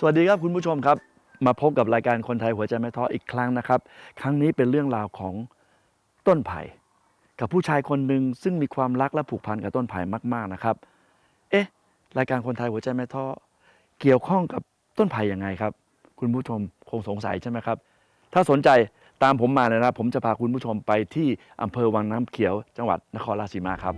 สวัสดีครับคุณผู้ชมครับ มาพบกับรายการคนไทยหัวใจไม่ท้ออีกครั้งนะครับ ครั้งนี้เป็นเรื่องราวของต้นไผ่กับผู้ชายคนหนึ่งซึ่งมีความรักและผูกพันกับต้นไผ่มาก ๆนะครับ เอ๊ะ รายการคนไทยหัวใจไม่ท้อเกี่ยวข้องกับต้นไผ่ยังไงครับ คุณผู้ชมคงสงสัยใช่ไหมครับ ถ้าสนใจตามผมมาเลยนะผมจะพาคุณผู้ชมไปที่อำเภอวังน้ำเขียวจังหวัดนครราชสีมาครับ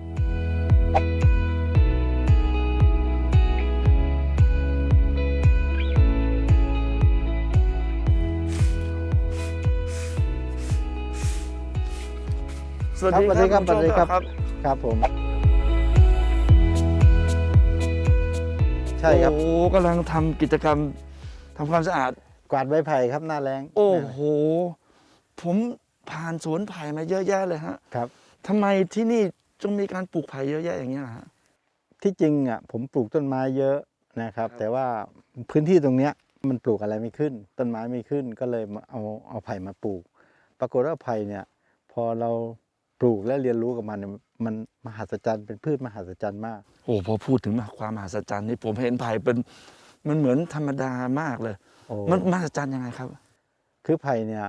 สวัสดีครับสวัสดีครับณผู้ชมสวัสดีครับครับครับผม ใช่ครับ โอ้กำลังทำกิจกรรมทำความสะอาด กวาดใบไผ่ครับหน้าแรงโอ้โห ผมผ่านสวนไผ่มาเยอะแยะเลยฮะครับทำไมที่นี่จึงมีการปลูกไผ่เยอะแยะอย่างเงี้ยล่ะฮะที่จริงอะผมปลูกต้นไม้เยอะนะครับครับ แต่ว่าพื้นที่ตรงเนี้ยมันปลูกอะไรไม่ขึ้น ต้นไม้ไม่ขึ้นก็เลยมาเอาเอาไผ่มาปลูก ปรากฏว่าไผ่เนี่ย พอเรา ปลูกและเรียนรู้กับมันเนี่ยมันมหัศจรรย์เป็นพืชมหัศจรรย์มาก โอ้พอพูดถึงความมหัศจรรย์นี่ผมเห็นไผ่เป็นมันเหมือนธรรมดามากเลย โอ้ มันมหัศจรรย์ยังไงครับ คือไผ่เนี่ย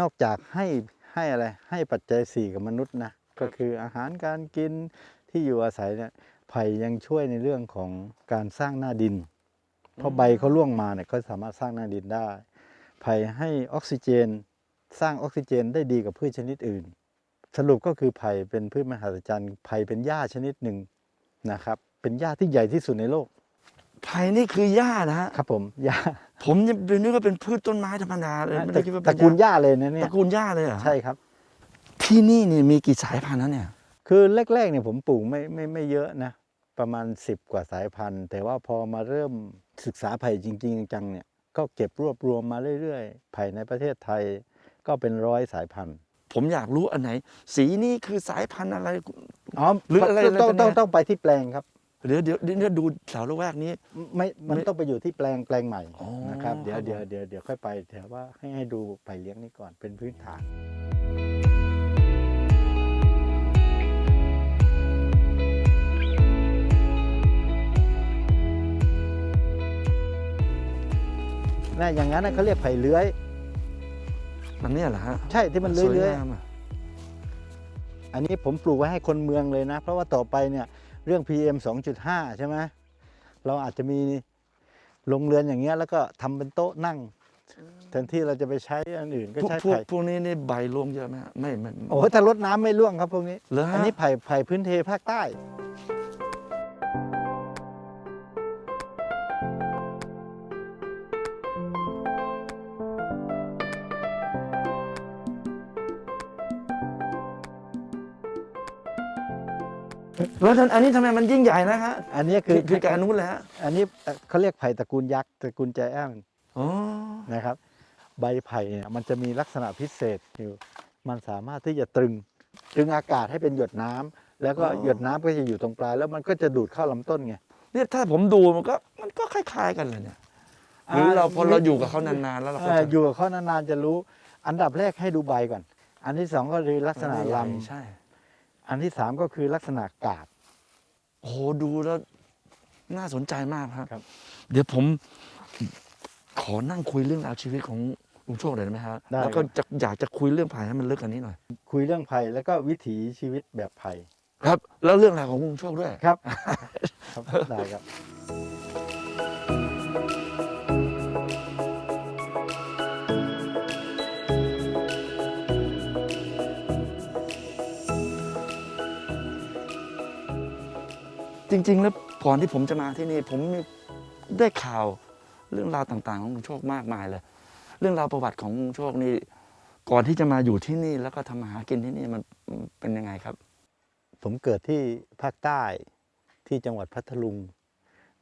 นอกจากให้ให้อะไรให้ปัจจัยสี่กับมนุษย์นะก็คืออาหารการกินที่อยู่อาศัยเนี่ยไผ่ยังช่วยในเรื่องของการสร้างหน้าดิน เพราะใบเขาล่วงมาเนี่ยเขาสามารถสร้างหน้าดินได้ ไผ่ให้ออกซิเจน สร้างออกซิเจนได้ดีกว่าพืชชนิดอื่น สรุปก็คือไผ่เป็นพืชมหัศจรรย์ไผ่เป็นหญ้าชนิดหนึ่งนะครับ เป็นหญ้าที่ใหญ่ที่สุดในโลก ไผ่นี่คือหญ้านะฮะครับผมหญ้าผมยังนึกว่าเป็นพืชต้นไม้ธรรมดาเลยไม่ได้คิดว่าตเป็ระนกูลหหญ้าญ้าเลยนะเนี่ตยระกูลหญ้าเลยเหรอใช่ครับ ที่นี่นี่มีกี่สายพันธุ์นะเนี่ย คือแรกๆเนี่ยผมปลูกไม่ไม่ไม่เยอะนะ ประมาณ 10 กว่าสายพันธุ์ แต่ว่าพอมาเริ่มศึกษาไผ่จริง ๆ จังๆเนี่ยก็เก็บรวบรวมมาเรื่อยๆไผ่ในประเทศไทยก็เป็นร้อยสายพันธุ์ ผมอยากรู้อันไหน สีนี่คือสายพันธุ์อะไร อ๋อหรืออะไรต้องอะไรเป็นต้องไงต้องไปที่แปลงครับ เดี๋ยวเดี๋ยวเดี๋ยวดูแถวละแวกนี้ ไม่มันไม่ต้องไปอยู่ที่แปลงแปลงใหม่อ๋อนะครับ เดี๋ยวครับผมเดี๋ยวเดี๋ยวเดี๋ยวค่อยไปแต่ว่าให้ให้ดูไผ่เลี้ยงนี่ก่อนเป็นพื้นฐานน่อย่างนั้นนะเขาเรียกไผ่เลื้อย อันเนี้ยเหรอฮะใช่ที่มันเลื้อยสวเลื้อยงามอะอันนี้ผมปลูกไว้ให้คนเมืองเลยนะ เพราะว่าต่อไปเนี่ยเรื่อง PM 2.5 ใช่ไหมเราอาจจะมีโรงเรือนอย่างเงี้ยแล้วก็ทำเป็นโต๊ะนั่งแทนที่เราจะไปใช้อันอื่นก็พวกใช้พวกไผ่พวกนี้นี่ใบร่วงเยอะไหมฮะไม่ไม่โอ้โหถ้ารดน้ำไม่ร่วงครับพวกนี้เหรอฮะอันนี้ไผ่ไผ่พื้นเทภาคใต้ แล้วท่านอันนี้ทำไมมันยิ่งใหญ่นะฮะอันนี้คืคืออคือการนู้นเลยฮะอันนี้เอ่อเขาเรียกไผ่ตระกูลยักษ์ตระกูลใจแอมอ๋อนะครับ ใบไผ่เนี่ยมันจะมีลักษณะพิเศษอยู่มันสามารถที่จะตรึงตรึงอากาศให้เป็นหยดน้ำแล้วก็หยดน้ำก็จะอยู่ตรงปลายแล้วมันก็จะดูดเข้าลำต้นไง เนี่ยถ้าผมดูมันก็มันก็คล้าย ๆ กันเลยเนี่ยหรือเราพอเราอยู่กับเขานานๆแล้วเราก็เอ่อจะอยู่กับเขานานๆจะรู้ อันดับแรกให้ดูใบก่อน อันที่สองก็คือลักษณะลใช่ำอันที่สามก็คือลักษณะกาบ โอ้โหดูแล้วน่าสนใจมากครับ ครับ เดี๋ยวผมขอนั่งคุยเรื่องราวชีวิตของลุงโชคหน่อยได้ไหมครับได้แล้วก็ครับ จะอยากจะคุยเรื่องไผ่ให้มันลึกกว่านี้หน่อย คุยเรื่องไผ่แล้วก็วิถีชีวิตแบบไผ่ครับ แล้วเรื่องราวของลุงโชคด้วย ครับ ครับได้ครับ จริง ๆ แล้วก่อนที่ผมจะมาที่นี่ ผมมีได้ข่าวเรื่องราวต่างๆ ของลุงโชคมากมายเลย เรื่องราวประวัติของลุงโชคนี่ก่อนที่จะมาอยู่ที่นี่แล้วก็ทำมาหากินที่นี่มันเป็นยังไงครับ ผมเกิดที่ภาคใต้ที่จังหวัดพัทลุง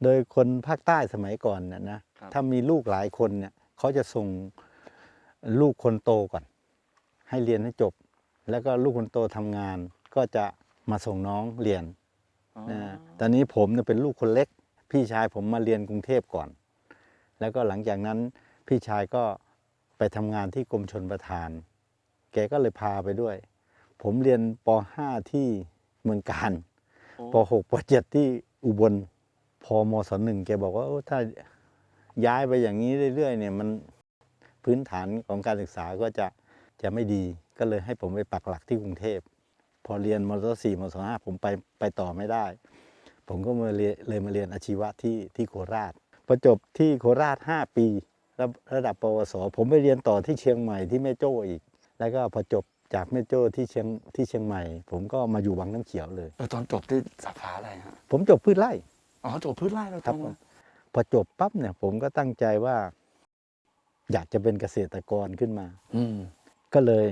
โดยคนภาคใต้สมัยก่อนเนี่ยนะ ครับ ถ้ามีลูกหลายคนเนี่ยเขาจะส่งลูกคนโตก่อน ให้เรียนให้จบ แล้วก็ลูกคนโตทำงาน ก็จะมาส่งน้องเรียน นะตอนนี้ผมเนี่ยเป็นลูกคนเล็ก พี่ชายผมมาเรียนกรุงเทพก่อน แล้วก็หลังจากนั้นพี่ชายก็ไปทำงานที่กรมชนประทาน แกก็เลยพาไปด้วย ผมเรียนป .5 ที่เมืองการป .6 ป .7 ที่อุบล พอมศหนึ่งแกบอกว่าโอ้ถ้าย้ายไปอย่างนี้เรื่อยๆเนี่ยมันพื้นฐานของการศึกษาก็จะจะไม่ดี ก็เลยให้ผมไปปักหลักที่กรุงเทพ พอเรียนมศสี่มศห้าผมไปไปต่อไม่ได้ ผมก็มาเรียนเลยมาเรียนอาชีวะที่ที่โคราชพอจบที่โคราช 5 ปีระระดับปวส ผมไปเรียนต่อที่เชียงใหม่ที่แม่โจ้อีก แล้วก็พอจบจากแม่โจ้ที่เชียงที่เชียงใหม่ ผมก็มาอยู่วังน้ำเขียวเลยแล้วตอนจบที่สาขาอะไรฮะผมจบพืชไร่อ๋อจบพืชไร่เราครับทำผมพอจบปั๊บเนี่ย ผมก็ตั้งใจว่า อยากจะเป็นเกษตรกรขึ้นมา อืมก็เลย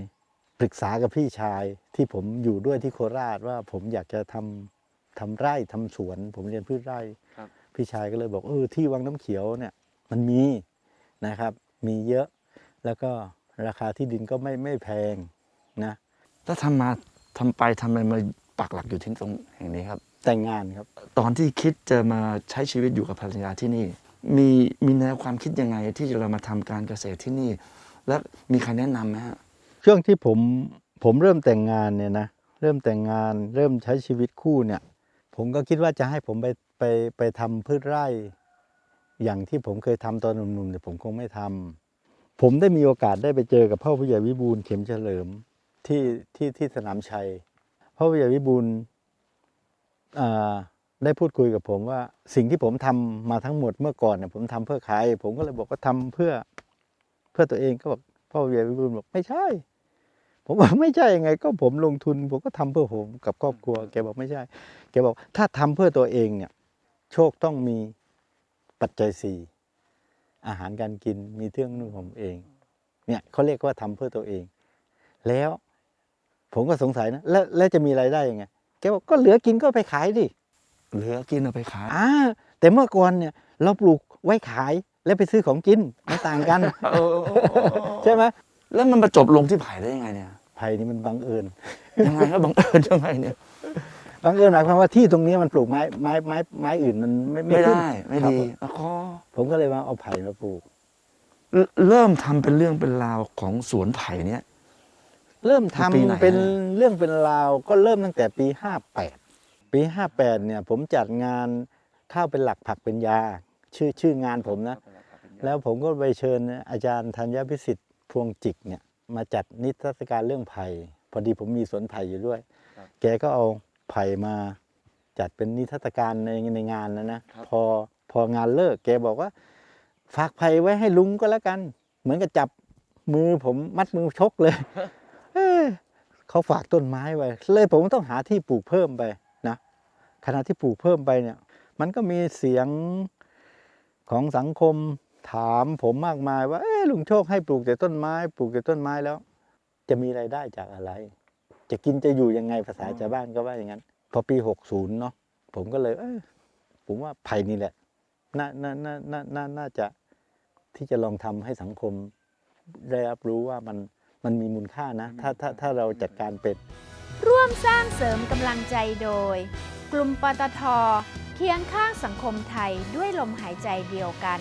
ปรึกษากับพี่ชายที่ผมอยู่ด้วยที่โคราชว่าผมอยากจะทำทำไร่ทำสวน ผมเรียนพืชไร่ครับพี่ชายก็เลยบอกเออที่วังน้ำเขียวเนี่ย มันมีนะครับ มีเยอะแล้วก็ราคาที่ดินก็ไม่ไม่แพงนะแล้วทำมาทำไปทำไมมาปักหลักอยู่ที่ตรงแห่งนี้ครับ แต่งงานครับ ตอนที่คิดจะมาใช้ชีวิตอยู่กับภรรยาที่นี่ มีมีแนวความคิดยังไงที่จะเรามาทำการเกษตรที่นี่ แล้วมีใครแนะนำไหมฮะ ช่วงที่ผมผมเริ่มแต่งงานเนี่ยนะเริ่มแต่งงานเริ่มใช้ชีวิตคู่เนี่ย ผมก็คิดว่าจะให้ผมไปไปไปทำพืชไร่ อย่างที่ผมเคยทำตอนหนุ่มๆแต่ผมคงไม่ทำผมได้มีโอกาสได้ไปเจอกับพ่อผู้ใหญ่วิบูลเข็มเฉลิมที่ที่ที่สนามชัยพ่อผู้ใหญ่วิบูลอ่าได้พูดคุยกับผมว่าสิ่งที่ผมทำมาทั้งหมดเมื่อก่อนเนี่ยผมทำเพื่อใคร ผมก็เลยบอกว่าทำเพื่อเพื่อตัวเองก็บอกพ่อผู้ใหญ่วิบูลบอกไม่ใช่ ผมบอกไม่ใช่ยังไง ก็ผมลงทุนผมก็ทำเพื่อผมกับครอบครัวแกบอกไม่ใช่แกบอกถ้าทำเพื่อตัวเองเนี่ย โชคต้องมีปัจจัยสี่อาหารการกินมีเครื่องนุ่งห่มเอง เนี่ยเขาเรียกว่าทำเพื่อตัวเอง แล้วผมก็สงสัยนะแล้วแล้วจะมีรายได้ยังไงแกบอกก็เหลือกินก็ไปขายดิเหลือกินเอาไปขายอ่าแต่เมื่อก่อนเนี่ย เราปลูกไว้ขายแล้วไปซื้อของกินไม่ต่างกันเออใช่ไหมแล้วมันมาจบลงที่ไผ่ได้ยังไงเนี่ย ไผ่นี่มันบังเอิญยังไงครับบังเอิญยังไงเนี่ยบังเอิญหมายความว่าที่ตรงนี้มันปลูกไม้ไม้ไม้ไม้อื่นมันไม่ไม่ขึ้นได้ ไม่ครับดีแล้วก็ผมก็เลยมาเอาไผ่มาปลูก เริ่มเริ่มทำเป็นเรื่องเป็นราวของสวนไผ่เนี่ย เริ่มทำปีไหนเป็นฮะเรื่องเป็นราวก็เริ่มตั้งแต่ปี58ปี58เนี่ย ผมจัดงานข้าวเป็นหลักผักเป็นยา ชื่อชื่องานผมนะ แล้วผมก็ไปเชิญอาจารย์ธัญพิสิทธิ์พวงจิกเนี่ย มาจัดนิทรรศการเรื่องไผ่พอดีผมมีสวนไผ่อยู่ด้วยครับแกก็เอาไผ่มาจัดเป็นนิทรรศการในในงานนะนะครับพอพองานเลิก แกบอกว่า ฝากไผ่ไว้ให้ลุงก็แล้วกัน เหมือนกับจับมือผมมัดมือชกเลยเอ้ยเขาฝากต้นไม้ไว้ เลยผมต้องหาที่ปลูกเพิ่มไปนะขณะที่ปลูกเพิ่มไปเนี่ย มันก็มีเสียงของสังคม ถามผมมากมายว่าเอ้ลุงโชคให้ปลูกแต่ต้นไม้ ปลูกแต่ต้นไม้แล้ว จะมีไรายได้จากอะไร จะกินจะอยู่ยังไงภาษาชาวบ้านก็ว่าอย่างนั้น พอปี60เนาะผมก็เลยเอยผมว่าไผ่นี่แหละน่าน่าน่าน่าน่าน่าจะที่จะลองทำให้สังคมได้รับรู้ว่ามันมันมีมูลค่านะ ถ้าถ้าถ้าเราจัดการเป็น ร่วมสร้างเสริมกำลังใจโดย กลุ่มปตทเคียงข้างสังคมไทยด้วยลมหายใจเดียวกัน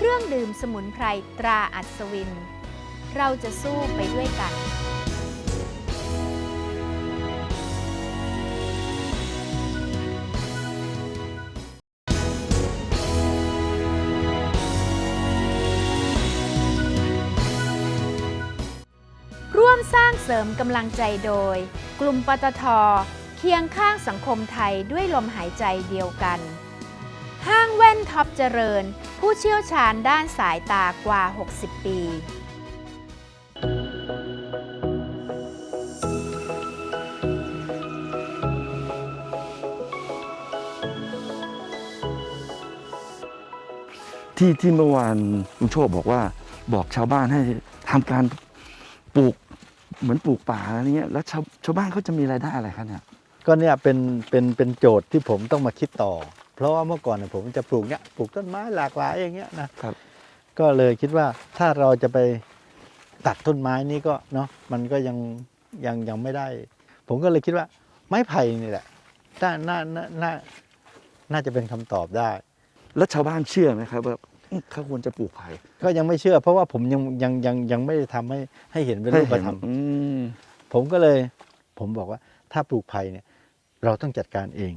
เครื่องดื่มสมุนไพรตราอัศวิน เราจะสู้ไปด้วยกัน ร่วมสร้างเสริมกำลังใจโดย กลุ่มปตทเคียงข้างสังคมไทยด้วยลมหายใจเดียวกัน ห้างแว่นท็อปเจริญ ผู้เชี่ยวชาญด้านสายตากว่า 60 ปีที่ที่เมื่อวานลุงโชคบอกว่าบอกชาวบ้านให้ทำการปลูกเหมือนปลูกป่าอะไรเงี้ยแล้วชาวชาวบ้านเขาจะมีรายได้อะไรครับเนี่ย ก็เนี่ยเป็นเป็นเป็นโจทย์ที่ผมต้องมาคิดต่อ เพราะว่าเมื่อก่อนเนี่ยผมจะปลูกเนี่ยปลูกต้นไม้หลากหลายอย่างเงี้ยนะครับ ก็เลยคิดว่าถ้าเราจะไปตัดต้นไม้นี่ก็เนาะมันก็ยังยังยังไม่ได้ ผมก็เลยคิดว่า ไม้ไผ่นี่แหละน่าน่าน่าน่าน่าจะเป็นคำตอบได้ แล้วชาวบ้านเชื่อไหมครับว่าอื้อเขาควรจะปลูกไผ่ก็ยังไม่เชื่อ เพราะว่าผมยังยังยังยังไม่ได้ทำให้ให้เห็นเป็นรูปธรรมอืมผมก็เลย ผมบอกว่าถ้าปลูกไผ่เนี่ย เราต้องจัดการเอง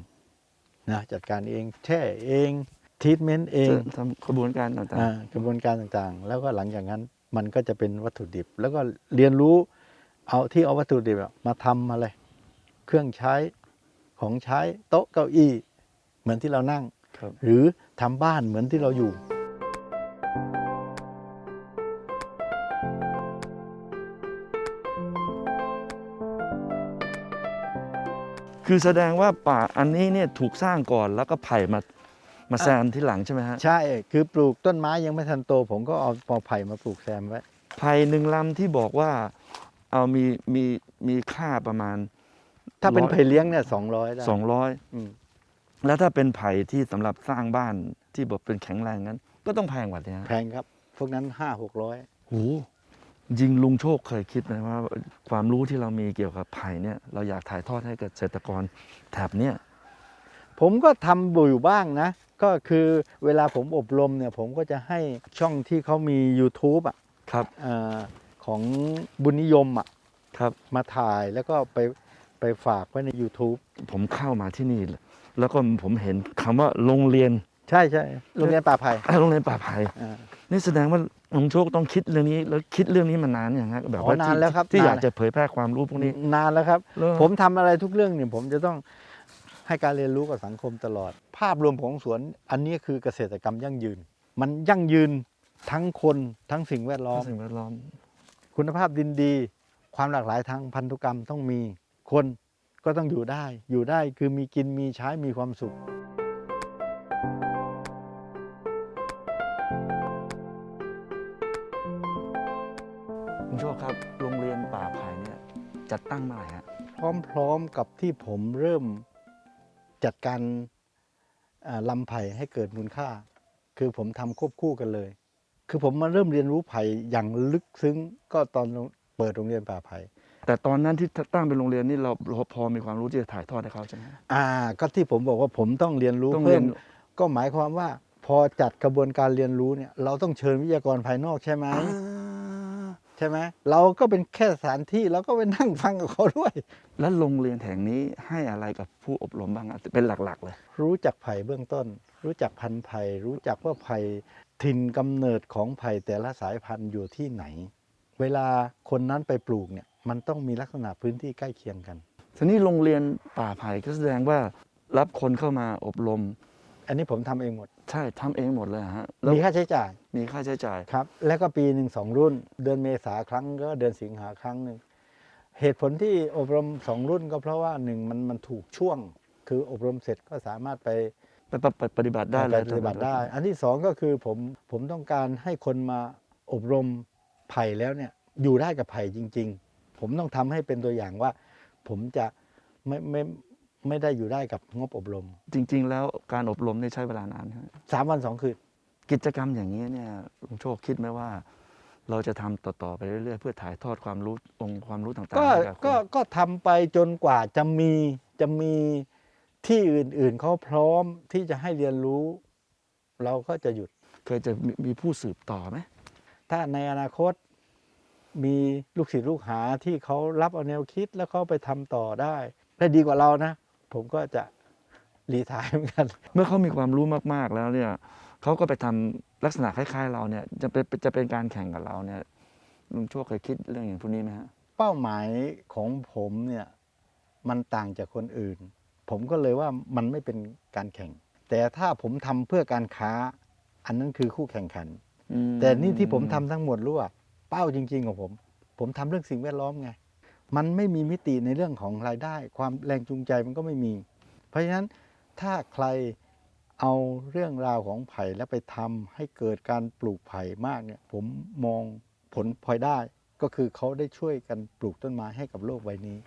นะจัดการเองแช่เองทีทเมนต์เองจะทำกระบวนการต่างอ่ากระบวนการต่างๆ แล้วก็หลังจากนั้นมันก็จะเป็นวัตถุดิบ แล้วก็เรียนรู้เอาที่เอาวัตถุดิบอะมาทำอะไร เครื่องใช้ของใช้โต๊ะเก้าอี้ เหมือนที่เรานั่งๆครับหรือทำบ้านเหมือนที่เราอยู่ คือแสดงว่าป่าอันนี้เนี่ยถูกสร้างก่อนแล้วก็ไผ่มามาแซมที่หลังใช่ไหมฮะใช่ คือปลูกต้นไม้ยังไม่ทันโต ผมก็เอาปอไผ่มาปลูกแซมไว้ ไผ่หนึ่งลำที่บอกว่าเอามีมีมีค่าประมาณ ถ้าเป็นร้อยไผ่เลี้ยงเนี่ยสองร้อยได้สองร้อยอืมแล้วถ้าเป็นไผ่ที่สำหรับสร้างบ้านที่แบบเป็นแข็งแรงนั้น ก็ต้องแพงกว่านี้แพงครับ พวกนั้นห้าหกร้อยโอ้ โหจริงลุงโชคเคยคิดไหมว่าความรู้ที่เรามีเกี่ยวกับไผ่เนี่ย เราอยากถ่ายทอดให้เกษตรกรแถบเนี้ยผมก็ทำอยู่บ้างนะ ก็คือเวลาผมอบรมเนี่ยผมก็จะให้ช่องที่เขามี YouTube อะครับเอ่อของบุญนิยมอะครับมาถ่ายแล้วก็ไปไปฝากไว้ใน YouTube ผมเข้ามาที่นี่ แล้วก็ผมเห็นคำว่าโรงเรียน ใช่ใช่โรงเรียนป่าไผ่อะโรงเรียนป่าไผ่อ่านี่แสดงว่า ลุงโชคต้องคิดเรื่องนี้แล้วคิดเรื่องนี้มานานอย่างฮะแบบอ๋อว่านานที่แล้วครับที่นาน อยากจะเผยแพร่ความรู้พวกนี้ นานแล้วครับ เหรอ ผมทำอะไรทุกเรื่องเนี่ยผมจะต้องให้การเรียนรู้กับสังคมตลอด ภาพรวมของสวนอันนี้คือเกษตรกรรมยั่งยืน มันยั่งยืนทั้งคนทั้งสิ่งแวดล้อม สิ่งแวดล้อม คุณภาพดินดี ความหลากหลายทางพันธุกรรมต้องมี คนก็ต้องอยู่ได้ อยู่ได้คือมีกินมีใช้มีความสุข โชคครับโรงเรียนป่าไผ่เนี่ยจัดตั้งเมื่อไหร่ฮะพร้อมๆกับที่ผมเริ่มจัดการอ่าลำไผ่ให้เกิดมูลค่า คือผมทำควบคู่กันเลย คือผมมาเริ่มเรียนรู้ไผ่อย่างลึกซึ้งก็ตอนเปิดโรงเรียนป่าไผ่แต่ตอนนั้นที่ตั้งเป็นโรงเรียนนี่เราเราพอมีความรู้ที่จะถ่ายทอดให้เขาใช่ไหมฮะอ่า ก็ที่ผมบอกว่าผมต้องเรียนรู้ต้องเรีเพิ่ยมนก็หมายความว่า พอจัดกระบวนการเรียนรู้เนี่ย เราต้องเชิญวิทยากรภายนอกใช่ไหมอ่าใช่ไหมเราก็เป็นแค่สถานที่เราก็ไปนั่งฟังกับเขาด้วย แล้วโรงเรียนแห่งนี้ให้อะไรกับผู้อบรมบ้างอะเป็นหลักๆ เลย รู้จักไผ่เบื้องต้น รู้จักพันธุ์ไผ่รู้จักว่าไผ่ถิ่นกำเนิดของไผ่แต่ละสายพันธุ์อยู่ที่ไหน เวลาคนนั้นไปปลูกเนี่ยมันต้องมีลักษณะพื้นที่ใกล้เคียงกันทีนี้โรงเรียนป่าไผ่ก็แสดงว่ารับคนเข้ามาอบรม อันนี้ผมทำเองหมด ใช่ทำเองหมดเลยเหรอฮะแล้วมีค่าใช้จ่ายมีค่าใช้จ่าย ครับ แล้วก็ปีหนึ่งสองรุ่น เดือนเมษาครั้งก็เดือนสิงหาครั้งหนึ่งเหตุผลที่อบรมสองรุ่นก็เพราะว่าหนึ่งมันมันถูกช่วง คืออบรมเสร็จก็สามารถไปไปปฏิปฏิบัติได้เลยปฏิบัติได้ อันที่สองก็คือผมผมต้องการให้คนมาอบรมไผ่แล้วเนี่ยอยู่ได้กับไผ่จริง ๆ ผมต้องทำให้เป็นตัวอย่างว่า ผมจะไม่ไม่ ไม่ได้อยู่ได้กับงบอบรมจริง ๆ แล้วการอบรมนี่ใช้เวลานานฮะสามวันสองคืน กิจกรรมอย่างนี้เนี่ยลุงโชคคิดไหมว่า เราจะทำต่อๆไปเรื่อยๆ เพื่อถ่ายทอดความรู้องค์ความรู้ต่างๆก็ให้กับคนก็ก็ทำไปจนกว่าจะมีจะมีที่อื่นๆเขาพร้อมที่จะให้เรียนรู้ เราก็จะหยุด เคยจะมีมีผู้สืบต่อไหมถ้าในอนาคตมีลูกศิษย์ลูกหาที่เขารับเอาแนวคิดแล้วเขาไปทำต่อได้ได้ดีกว่าเรานะ ผมก็จะรีไทายเหมือนกัน เมื่อเขามีความรู้มากๆแล้วเนี่ยเขาก็ไปทำลักษณะคล้าย ๆ เราเนี่ยจะเป็นจะเป็นการแข่งกับเราเนี่ยลุงโชคเคยคิดเรื่องอย่างพวกนี้ไหมฮะเป้าหมายของผมเนี่ยมันต่างจากคนอื่น ผมก็เลยว่ามันไม่เป็นการแข่ง แต่ถ้าผมทำเพื่อการค้า อันนั้นคือคู่แข่งขันอืมแต่นี่ที่ผมทำทั้งหมดรู้ว่าเป้าจริง ๆ ของผม ผมทำเรื่องสิ่งแวดล้อมไง มันไม่มีมิติในเรื่องของรายได้ ความแรงจูงใจมันก็ไม่มี เพราะฉะนั้นถ้าใครเอาเรื่องราวของไผ่แล้วไปทำให้เกิดการปลูกไผ่มากเนี่ยผมมองผลพลอยได้ ก็คือเขาได้ช่วยกันปลูกต้นไม้ให้กับโลกใบนี้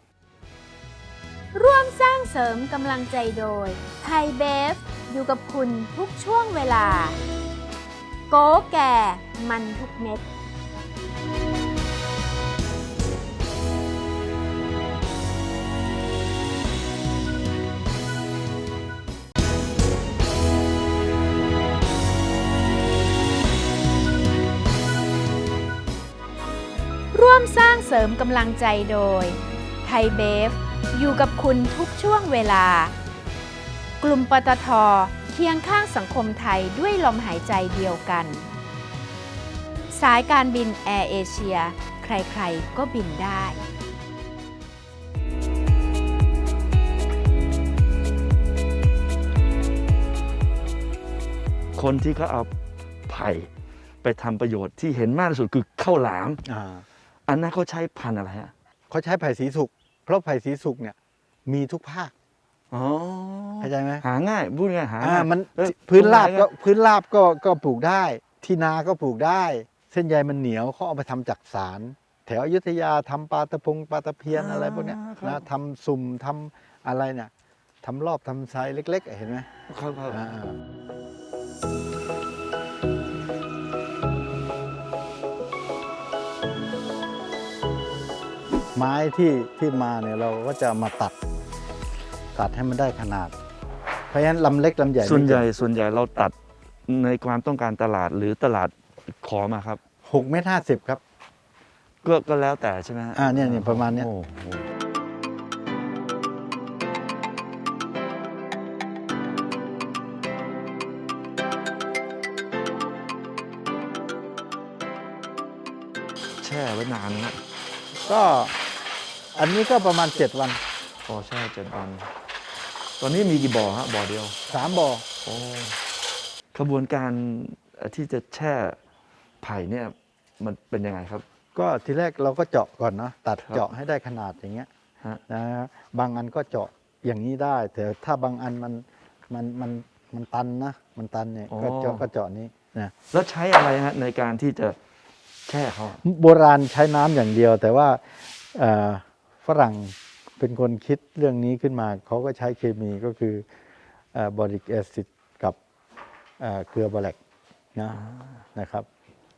ร่วมสร้างเสริมกำลังใจโดยไทยเบฟ อยู่กับคุณทุกช่วงเวลา โกแก่มันทุกเม็ด ร้างเสริมกำลังใจโดย ไทยเบฟ อยู่กับคุณทุกช่วงเวลา กลุ่มปตทเคียงข้างสังคมไทยด้วยลมหายใจเดียวกัน สายการบินแอร์เอเชีย ใครๆ ก็บินได้คนที่เขาเอาไผ่ไปทำประโยชน์ที่เห็นมากที่สุดคือข้าวหลาม อ่าอันนั้นเขาใช้พันธุ์อะไรฮะเขาใช้ไผ่สีสุกเพราะไผ่สีสุกเนี่ยมีทุกภาคอ๋อเข้าใจไหมหาง่ายพูดง่ายหาอ่าง่าย มันเอ้ยพื้นราบตรงไหก็พื้นราบก็ก็ปลูกได้ ที่นาก็ปลูกได้ เส้นใยมันเหนียวเขาเอาไปทำจากสาร แถวอยุธยาทำปลาตะพงปลาตะเพียนอะไรพวกเนี้ยครับ นะทำสุ่มทำอะไรเนี่ยทำรอบทำไซส์เล็กๆ เห็นไหมครับครับ อ่า ไม้ที่ที่มาเนี่ยเราก็จะมาตัด ตัดให้มันได้ขนาด เพราะฉะนั้นลำเล็กลำใหญ่ส่วนใหญ่ไม่ส่วนใหญ่เราตัดในความต้องการตลาดหรือตลาดขอมาครับหกเมตรห้าสิบครับ ก็ก็แล้วแต่ใช่ไหมฮะอ่าเนี่ยเนี่ยประมาณเนี้ยโอ้โหแช่ไว้นานนะฮะก็ อันนี้ก็ประมาณเจ็ดวันพอแช่เจ็ดวัน ตอนนี้มีกี่บ่อฮะบ่อเดียวสามบ่อโอ้ขบวนการเอ่อที่จะแช่ไผ่เนี่ยมันเป็นยังไงครับ ก็ทีแรกเราก็เจาะก่อนเนาะตัดครับเจาะให้ได้ขนาดอย่างเงี้ยฮะ นะฮะบางอันก็เจาะอย่างนี้ได้ แต่ถ้าบางอันมันมันมันมันตันนะมันตันเนี่ยก็เจาะก็เจาะนี้นะแล้วใช้อะไรฮะในการที่จะแช่เขาอะโบราณใช้น้ำอย่างเดียว แต่ว่าเอ่อ ฝรั่งเป็นคนคิดเรื่องนี้ขึ้นมาเขาก็ใช้เคมีก็คือบอริกแอซิดกับเอ่อเกลือบอแลกนะนะครับ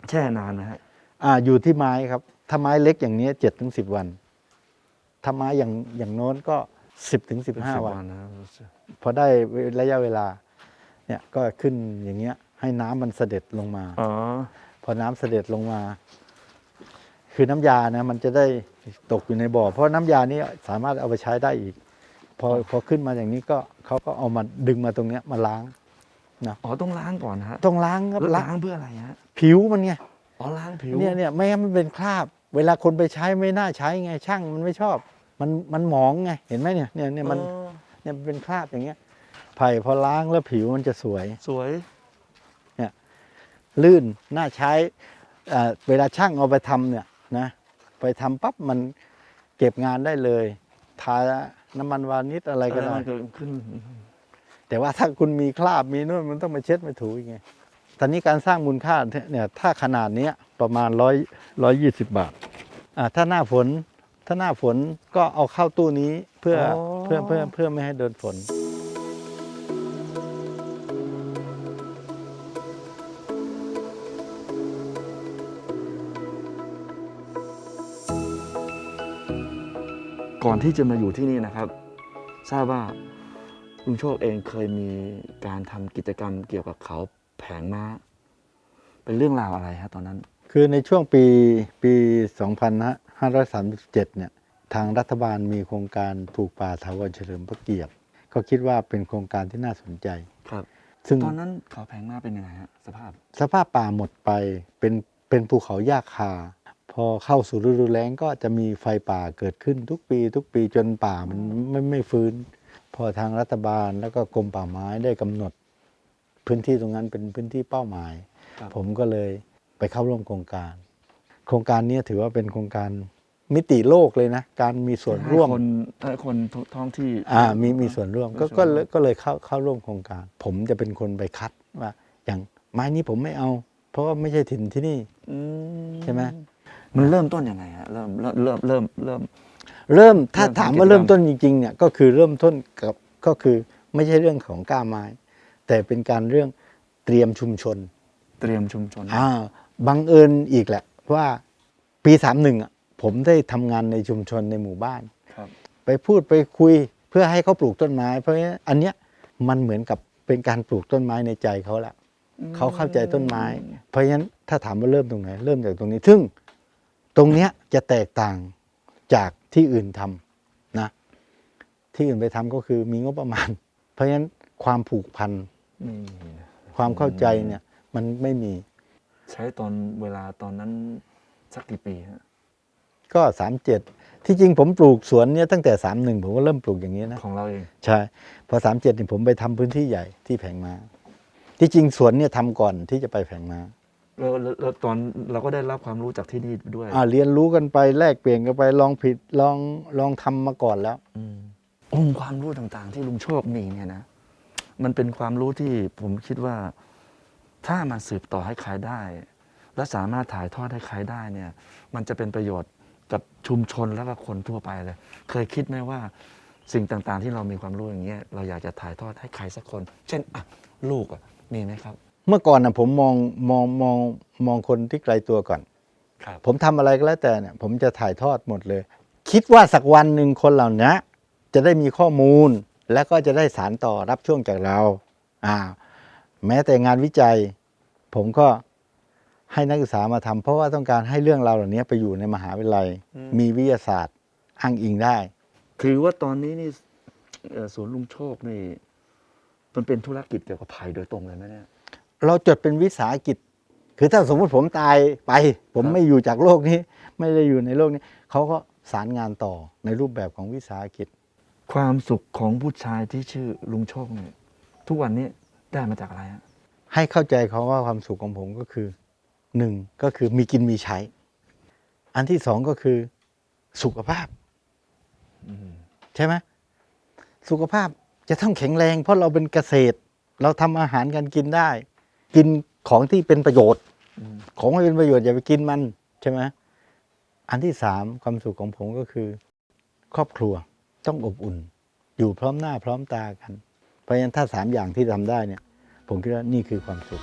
แช่นานนะฮะอ่าอยู่ที่ไม้ครับ ถ้าไม้เล็กอย่างนี้เจ็ดถึงสิบวัน ถ้าไม้อย่างอย่างโน้นก็สิบถึงสิบห้าสิบวันนะครับพอได้ระยะเวลาเนี่ยก็ขึ้นอย่างเงี้ยให้น้ำมันเสด็จลงมาอ๋อพอน้ำเสด็จลงมา คือน้ำยานะมันจะได้ตกอยู่ในบ่อ เพราะน้ำยานี้สามารถเอาไปใช้ได้อีก พอพอขึ้นมาอย่างนี้ก็เขาก็เอามาดึงมาตรงเนี้ยมาล้างอ๋อต้องล้างก่อนนะฮะต้องล้างครับแล้วล้างล้างเพื่ออะไรฮะผิวมันไงอ๋อล้างผิวเนี่ยเนี่ยไม่งั้นมันเป็นคราบ เวลาคนไปใช้ไม่น่าใช้ไงช่างมันไม่ชอบ มันมันหมองไงเห็นไหมเนี่ยเนี่ยเนี่ยมันอ๋อเนี่ยมันเป็นคราบอย่างเงี้ยไผ่พอล้างแล้วผิวมันจะสวย สวยลื่นน่าใช้เอ่อเวลาช่างเอาไปทำเนี่ย นะไปทำปั๊บมันเก็บงานได้เลยทาน้ำมันวานิชอะไรก็ได้เออมันเกิดขึ้น แต่ว่าถ้าคุณมีคราบมีนู่นมันต้องมาเช็ดมาถูอีกไงตอนนี้การสร้างมูลค่าเนี่ยถ้าขนาดเนี้ยประมาณร้อยร้อยยี่สิบบาทอ่าถ้าหน้าฝน ถ้าหน้าฝนก็เอาเข้าตู้นี้เพื่อออ เพื่อเพื่อเพื่อไม่ให้โดนฝน ก่อนที่จะมาอยู่ที่นี่นะครับ ทราบว่าลุงโชคเองเคยมีการทำกิจกรรมเกี่ยวกับเขาแผงม้า เป็นเรื่องราวอะไรฮะตอนนั้น คือในช่วงปีปี 2537 เนี่ย ทางรัฐบาลมีโครงการปลูกป่าถาวรเฉลิมพระเกียรติก็คิดว่าเป็นโครงการที่น่าสนใจ ครับ ซึ่งตอนนั้นเขาแผงม้าเป็นยังไงฮะสภาพ สภาพป่าหมดไปเป็นเป็นภูเขาหญ้าคา พอเข้าสู่ฤดูแล้งก็จะมีไฟป่าเกิดขึ้นทุกปี ทุกปีจนป่ามันไม่ไม่ฟื้น พอทางรัฐบาลแล้วก็กรมป่าไม้ได้กำหนด พื้นที่ตรงนั้นเป็นพื้นที่เป้าหมายครับผมก็เลยไปเข้าร่วมโครงการ โครงการนี้ถือว่าเป็นโครงการมิติโลกเลยนะ การมีส่วนร่วมให้คนให้คนท้องที่อ่ามีมีส่วนร่วมก็มีส่วนก็ร่วมเลยก็เลยเข้าเข้าร่วมโครงการ ผมจะเป็นคนไปคัดว่า อย่างไม้นี้ผมไม่เอา เพราะว่าไม่ใช่ถิ่นที่นี่อืมใช่ไหม มันเริ่มต้นยังไงฮะเริ่มเริ่มเริ่มเริ่มเริ่ม เริ่มถ้าเริ่มถามกิจกรรมว่าเริ่มต้นจริงๆเนี่ยก็คือเริ่มต้นกับก็คือไม่ใช่เรื่องของกล้าไม้ แต่เป็นการเรื่องเตรียมชุมชนเตรียมชุมชน อ่าบังเอิญอีกแหละว่าปีสามหนึ่งผมได้ทำงานในชุมชนในหมู่บ้าน ครับ ไปพูดไปคุยเพื่อให้เขาปลูกต้นไม้ เพราะฉะนั้นอันเนี้ยมันเหมือนกับเป็นการปลูกต้นไม้ในใจเขาละเขาเข้าใจต้นไม้ เพราะฉะนั้นถ้าถามว่าเริ่มตรงไหน เริ่มจากตรงนี้ซึ่ง ตรงเนี้ยจะแตกต่างจากที่อื่นทำนะที่อื่นไปทำก็คือมีงบประมาณ เพราะฉะนั้นความผูกพันนี่ความเข้าใจเนี่ยมันไม่มี ใช้ตอนเวลาตอนนั้นสักกี่ปีฮะก็สามเจ็ดที่จริงผมปลูกสวนเนี่ยตั้งแต่สามหนึ่งผมก็เริ่มปลูกอย่างนี้นะของเราเองใช่พอสามเจ็ดนี่ผมไปทำพื้นที่ใหญ่ที่แผงม้าที่จริงสวนเนี่ยทำก่อนที่จะไปแผงม้า แล้วแล้วแล้วตอนเราก็ได้รับความรู้จากที่นี่ด้วยอ่าเรียนรู้กันไปแลกเปลี่ยนกันไปลองผิดลองลองทำมาก่อนแล้วมองค์ความรู้ต่างๆ ที่ลุงโชคมีเนี่ยนะ มันเป็นความรู้ที่ผมคิดว่า ถ้ามันสืบต่อให้ใครได้ และสามารถถ่ายทอดให้ใครได้เนี่ย มันจะเป็นประโยชน์กับชุมชนและก็คนทั่วไปเลย เคยคิดไหมว่าสิ่งต่างๆ ที่เรามีความรู้อย่างเงี้ยเราอยากจะถ่ายทอดให้ใครสักคน เช่นอะลูกอะมีไหมครับ เมื่อก่อนนะผมมองมองมองมองคนที่ไกลตัวก่อน ครับผมทำอะไรก็แล้วแต่เนี่ย ผมจะถ่ายทอดหมดเลย คิดว่าสักวันหนึ่งคนเหล่านี้จะได้มีข้อมูล และก็จะได้สารต่อรับช่วงจากเรา อ่า แม้แต่งานวิจัย ผมก็ให้นักศึกษามาทำเพราะว่าต้องการให้เรื่องราวเหล่านี้ไปอยู่ในมหาวิทยาลัยมีวิทยาศาสตร์อ้างอิงได้ ถือว่าตอนนี้นี่เอ่อสวนลุงโชคนี่ มันเป็นธุรกิจเกี่ยวกับไผ่โดยตรงเลยไหมเนี่ย เราจดเป็นวิสาหกิจ คือถ้าสมมติผมตายไป ผมครับไม่อยู่จากโลกนี้ ไม่ได้อยู่ในโลกนี้ เขาก็สารงานต่อในรูปแบบของวิสาหกิจ ความสุขของผู้ชายที่ชื่อลุงโชคเนี่ยทุกวันนี้ได้มาจากอะไรฮะให้เข้าใจเขาว่าความสุขของผมก็คือหนึ่งก็คือมีกินมีใช้ อันที่สองก็คือสุขภาพใช่ไหมสุขภาพจะต้องแข็งแรง เพราะเราเป็นเกษตร เราทำอาหารกันกินได้ กินของที่เป็นประโยชน์ ของไม่เป็นประโยชน์อย่าไปกินมันใช่ไหมอันที่สามความสุขของผมก็คือ ครอบครัวต้องอบอุ่น อยู่พร้อมหน้าพร้อมตากัน เพราะฉะนั้นถ้าสามอย่างที่ทำได้เนี่ย ผมคิดว่านี่คือความสุข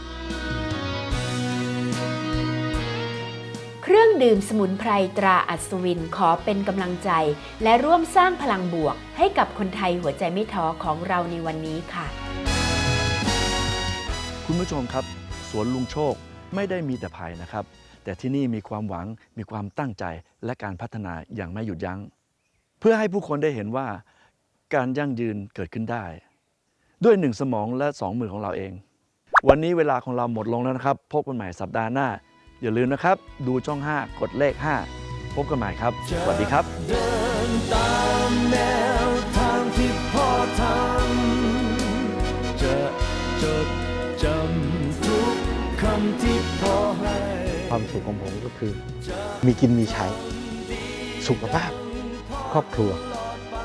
เครื่องดื่มสมุนไพรตราอัศวินขอเป็นกำลังใจ และร่วมสร้างพลังบวกให้กับคนไทยหัวใจไม่ท้อของเราในวันนี้ค่ะ คุณผู้ชมครับสวนลุงโชคไม่ได้มีแต่ไผ่นะครับ แต่ที่นี่มีความหวังมีความตั้งใจและการพัฒนาอย่างไม่หยุดยัง้ง เพื่อให้ผู้คนได้เห็นว่าการยั่งยืนเกิดขึ้นได้ ด้วยหนึ่งสมองและสองมือของเราเอง วันนี้เวลาของเราหมดลงแล้วนะครับ พบกันใหม่สัปดาห์หน้า อย่าลืมนะครับ ดูช่อง 5 กดเลข 5 พบกันใหม่ครับ สวัสดีครับ เดินตามแนวทางที่พ่อทำจะจดจำทุก คำที่พอให้ความสุขของผมก็คือ มีกินมีใช้ สุขภาพ ครอบครัว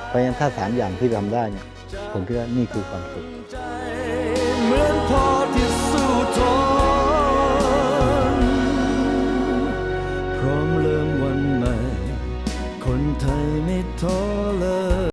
เพราะฉะนั้นถ้าสามอย่างที่ทำได้เนี่ยผมคิดว่านี่คือความสุขเหมือนพอที่สู้ทนพร้อมเริ่มวันใหม่ คนไทยไม่ท้อเลย